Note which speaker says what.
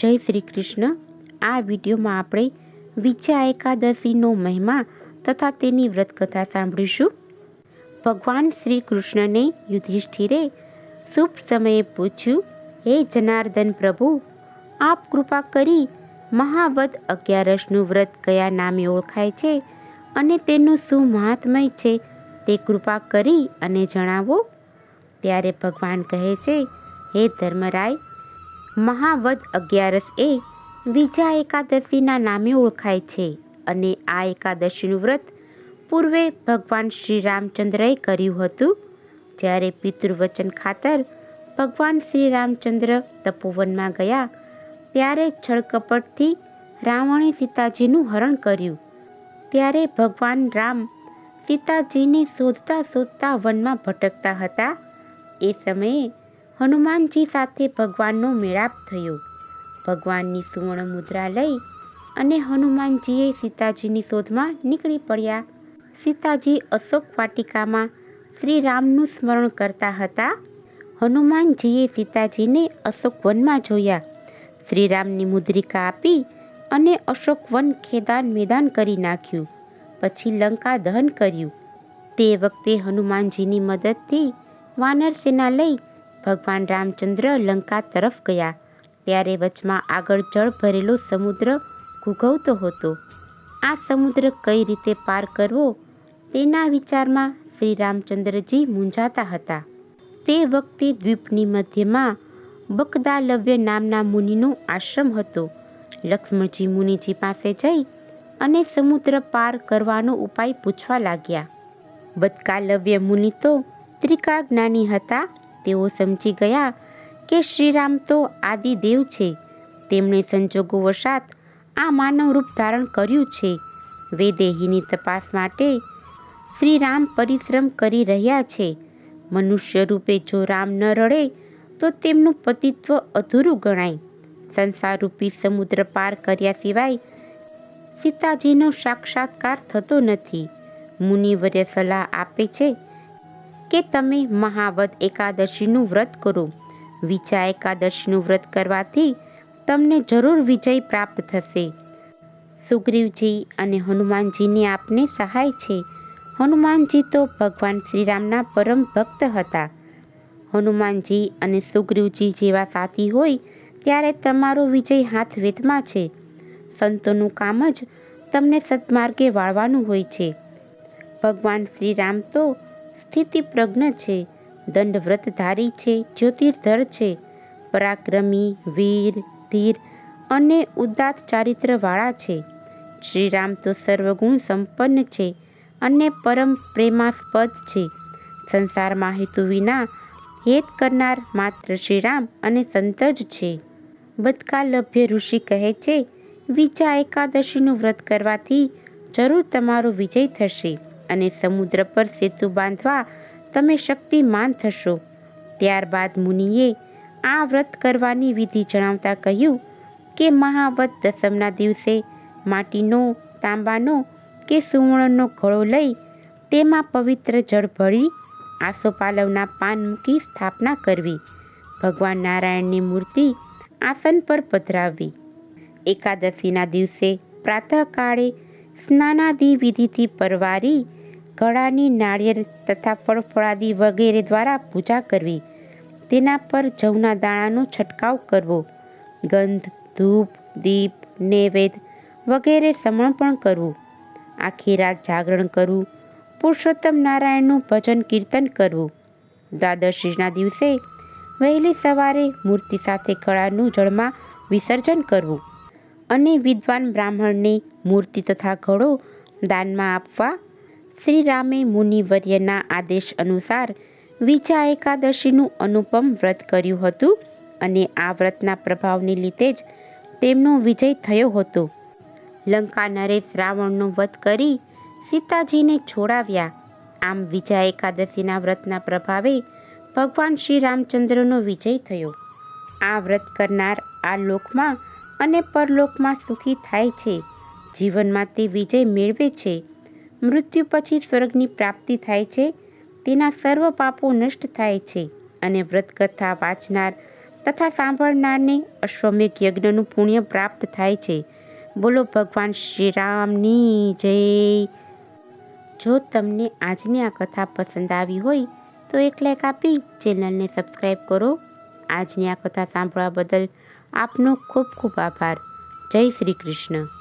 Speaker 1: જય શ્રી કૃષ્ણ. આ વિડીયોમાં આપણે વિજયા એકાદશીનો મહિમા તથા તેની વ્રતકથા સાંભળીશું. ભગવાન શ્રી કૃષ્ણને યુધિષ્ઠિરે શુભ સમયે પૂછ્યું, હે જનાર્દન પ્રભુ, આપ કૃપા કરી મહાવદ અગિયારસનું વ્રત કયા નામે ઓળખાય છે અને તેનું શું મહાત્મય છે તે કૃપા કરી અને જણાવો? ત્યારે ભગવાન કહે છે, હે ધર્મરાય મહાવદ અગિયારસ એ વિજયા એકાદશીના નામે ઓળખાય છે અને આ એકાદશીનું વ્રત પૂર્વે ભગવાન શ્રી રામચંદ્રએ કર્યું હતું, જ્યારે પિતૃવચન ખાતર ભગવાન શ્રી રામચંદ્ર તપોવનમાં ગયા, ત્યારે છળકપટથી રાવણે સીતાજીનું હરણ કર્યું. ત્યારે ભગવાન રામ સીતાજીને શોધતા શોધતા વનમાં ભટકતા હતા. એ સમયે હનુમાનજી સાથે ભગવાનનો મેળાપ થયો. ભગવાનની સુવર્ણ મુદ્રા લઈ અને હનુમાનજીએ સીતાજીની શોધમાં નીકળી પડ્યા. સીતાજી અશોક વાટિકામાં શ્રી રામનું સ્મરણ કરતા હતા. હનુમાનજીએ સીતાજીને અશોક વનમાં જોયા. શ્રીરામની મુદ્રિકા આપી અને અશોક વન ખેદાન મેદાન કરી નાખ્યું. પછી લંકા દહન કર્યું. તે વખતે હનુમાનજીની મદદથી વાનર સેના લઈ ભગવાન રામચંદ્ર લંકા તરફ ગયા. ત્યારે વચમાં આગળ જળ ભરેલો સમુદ્ર ઘૂઘવતો હતો. આ સમુદ્ર કઈ રીતે પાર કરવો તેના વિચારમાં શ્રી રામચંદ્રજી મૂંઝાતા હતા. તે વખતે દ્વીપની મધ્યમાં બકદાલવ્ય નામના મુનિનો આશ્રમ હતો. લક્ષ્મણજી મુનિજી પાસે જઈ અને સમુદ્ર પાર કરવાનો ઉપાય પૂછવા લાગ્યા. બદકાલવ્ય મુનિ તો ત્રિકાળ જ્ઞાની હતા તેઓ સમજી ગયા કે શ્રીરામ તો આદિદેવ છે. તેમણે સંજોગો વશાત આ માનવ રૂપ ધારણ કર્યું છે. વેદેહીની તપાસ માટે શ્રી રામ પરિશ્રમ કરી રહ્યા છે. મનુષ્ય રૂપે જો રામ ન રડે, તો તેમનું પતિત્વ અધૂરું ગણાય. સંસારરૂપી સમુદ્ર પાર કર્યા સિવાય સીતાજીનો સાક્ષાત્કાર થતો નથી. મુનિવર્ય સલાહ આપે છે કે તમે મહાવદ એકાદશીનું વ્રત કરો. વિજયા એકાદશીનું વ્રત કરવાથી તમને જરૂર વિજય પ્રાપ્ત થશે. સુગ્રીવજી અને હનુમાનજીની આપને સહાય છે. હનુમાનજી તો ભગવાન શ્રીરામના પરમ ભક્ત હતા. હનુમાનજી અને સુગ્રીવજી જેવા સાથી હોય ત્યારે તમારો વિજય હાથ વેતમાં છે. સંતોનું કામ જ તમને સદમાર્ગે વાળવાનું હોય છે. ભગવાન શ્રીરામ તો સ્થિતિપ્રજ્ઞ છે, દંડવ્રતધારી છે, જ્યોતિર્ધર છે, પરાક્રમી, વીર, ધીર અને ઉદાત ચારિત્રવાળા છે. શ્રીરામ તો સર્વગુણ સંપન્ન છે અને પરમ પ્રેમાસ્પદ છે. સંસારમાં હેતુ વિના હેત કરનાર માત્ર શ્રીરામ અને સંત જ છે. બદકાલભ્ય ઋષિ કહે છે વિજા એકાદશીનું વ્રત કરવાથી જરૂર તમારો વિજય થશે. અને સમુદ્ર પર સેતુ બાંધવા તમે શક્તિમાન થશો. ત્યારબાદ મુનિએ આ વ્રત કરવાની વિધિ જણાવતા કહ્યું કે મહાવત દસમના દિવસે માટીનો, તાંબાનો કે સુવર્ણનો ઘડો લઈ તેમાં પવિત્ર જળ ભરી આસોપાલવના પાન મૂકી સ્થાપના કરવી. ભગવાન નારાયણની મૂર્તિ આસન પર પધરાવવી. એકાદશીના દિવસે પ્રાતઃકાળે સ્નાનાદિ વિધિથી પરવારી ગળાની નાળિયેર તથા ફળફળાદી વગેરે દ્વારા પૂજા કરવી. તેના પર જવના દાણાનો છંટકાવ કરવો. ગંધ, ધૂપ, દીપ, નૈવેદ્ય વગેરે સમર્પણ કરવું. આખી રાત જાગરણ કરવું. પુરુષોત્તમ નારાયણનું ભજન કીર્તન કરવું. દ્વાદશીના દિવસે વહેલી સવારે મૂર્તિ સાથે ગળાનું જળમાં વિસર્જન કરવું. અને વિદ્વાન બ્રાહ્મણને મૂર્તિ તથા ઘડો દાનમાં આપવા શ્રી રામે મુનિવર્યના આદેશ અનુસાર વિજયા એકાદશીનું અનુપમ વ્રત કર્યું હતું અને આ વ્રતના પ્રભાવને લીધે જ તેમનો વિજય થયો હતો. લંકા નરેશ રાવણનો વધ કરી સીતાજીને છોડાવ્યા. આમ વિજયા એકાદશીના વ્રતના પ્રભાવે ભગવાન શ્રી રામચંદ્રનો વિજય થયો. આ વ્રત કરનાર આ લોકમાં અને પરલોકમાં સુખી થાય છે. જીવનમાં તે વિજય મેળવે છે. મૃત્યુ પછી સ્વર્ગની પ્રાપ્તિ થાય છે. તેના સર્વ પાપો નષ્ટ થાય છે અને વ્રતકથા વાંચનાર તથા સાંભળનારને અશ્વમેઘ યજ્ઞનું પુણ્ય પ્રાપ્ત થાય છે. બોલો ભગવાન શ્રી રામની જય. જો તમને આજની આ કથા પસંદ આવી હોય તો એક લાઈક આપી ચેનલને સબસ્ક્રાઈબ કરો. આજની આ કથા સાંભળવા બદલ આપનો ખૂબ ખૂબ આભાર. જય શ્રી કૃષ્ણ.